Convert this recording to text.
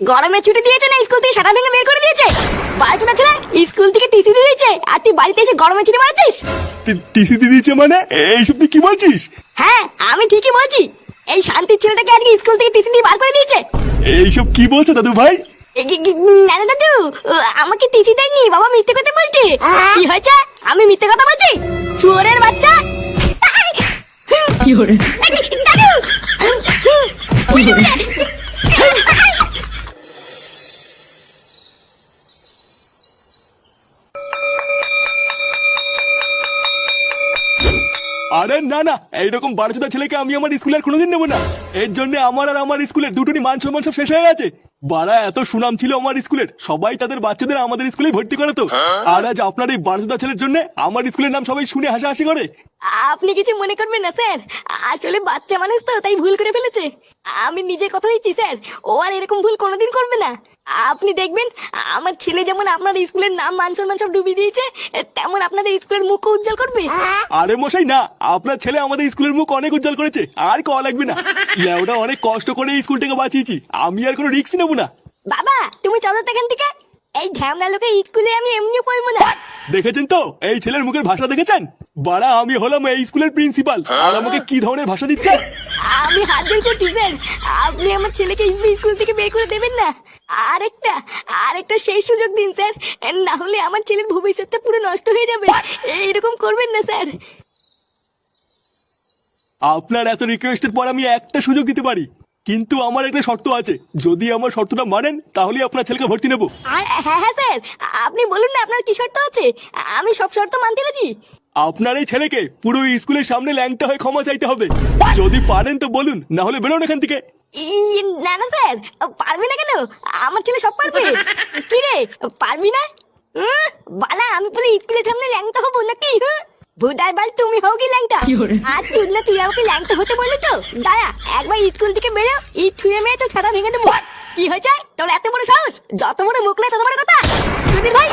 গরমে ছুটি দিয়েছে না স্কুল থেকে সারা ভেঙে বের করে দিয়েছে? বাড়িতে ছেলে স্কুল থেকে টিসি দিয়ে দিয়েছে। আর তুই বাড়িতে এসে গরমে ছুটি মারছিস? টিসি দিয়ে দিয়েছে মানে? এইসব তুই কি বলছিস? হ্যাঁ আমি ঠিকই বলছি। এই শান্তির ছেলেটাকে আজকে স্কুল থেকে টিসি দিয়ে বার করে দিয়েছে। এইসব কি বলছো দাদু ভাই? এ কি- কি- না না দাদু আমাকে টিসি দেয়নি বাবা মিথ্যে কথা বলছে। কি হয়েছে? আমি মিথ্যে কথা বলছি? শুয়োরের বাচ্চা? দাদু! আরে না না এইরকম বারোচোদা ছেলেকে আমি আমার স্কুলের কোনোদিন নেব না। এর জন্য আমার আর আমার স্কুলের দুটোরই মান সম্মান সব শেষ হয়ে গেছে। বাড়া এত সুনাম ছিল আমার স্কুলের। সবাই তাদের বাচ্চাদের আমাদের স্কুলে ভর্তি করাতো। আর আজ আপনার এই বারোচোদা ছেলের জন্য আমার স্কুলের নাম সবাই শুনে হাসাহাসি করে। আপনি কিছু মনে করবেন না স্যার। আসলে বাচ্চা মানুষ তো তাই ভুল করে ফেলেছে। আমি নিজে কথা দিচ্ছি স্যার। ও আর এরকম ভুল কোনোদিন করবে না। আপনি দেখবেন আমার ছেলে যেমন আপনার স্কুলের নাম মান সম্মান সব ডুবিয়ে দিয়েছে তেমন আপনাদের স্কুলের মুখও উজ্জ্বল করবে। আরে মশাই না আপনার ছেলে আমাদের স্কুলের মুখ অনেক উজ্জ্বল করেছে আর কওয়া লাগবে না। লেওটা অনেক কষ্ট করে এই স্কুলটাকে বাঁচিয়েছি আমি আর কোনো রিস্ক নেব না। বাবা তুমি চলো তো এখান থেকে। এই ঝামলা লোকে স্কুলে আমি এমনি পড়ব না। দেখেছেন তো? এই ছেলের মুখের ভাষা দেখেছেন? বাড়া আমি হলাম এই স্কুলের প্রিন্সিপাল। আর আমাকে কি ধরনের ভাষা দিচ্ছে? আমি হাত করছি স্যার আপনি আমার ছেলেকে স্কুল থেকে বের করে দেবেন না? আরেকটা আরেকটা সেই সুযোগ দিন স্যার। না হলে আমার ছেলের ভবিষ্যৎটা পুরো নষ্ট হয়ে যাবে। এইরকম করবেন না স্যার। আপনার এত রিকোয়েস্টের পর আমি একটা সুযোগ দিতে পারি। কিন্তু আমার একটা শর্ত আছে। যদি আমার শর্তটা মানেন তাহলে আপনার ছেলেকে ভর্তি নেব। হ্যাঁ হ্যাঁ স্যার। আপনি বলুন না আপনার কি শর্ত আছে? আমি সব শর্ত মানতে রাজি। আপনার এই ছেলেকে পুরো স্কুলের সামনে ল্যাংটা হয়ে ক্ষমা চাইতে হবে। যদি পারেন তো বলুন না হলে বেরোন এখান থেকে। না না স্যার। পারবি না কেন? আমার ছেলে সব পারবে। কি রে পারবি না? বালা আমি পুরো স্কুলের সামনে ল্যাংটা হব নাকি? হুঁ? ভুদাই বাল তুমি হও কি ল্যাংটা? আর তুই না তুই আমাকে ল্যাংটা হতে বললি তো? দায়া একবার স্কুল থেকে বেরো এই ছুঁড়ে মেরে তো ছাতা ভেঙে দেবো। কি হয়েছে? তোর এত বড় সাহস? যত বড় মুখ নেই তত বড় কথা। সুধীর ভাই!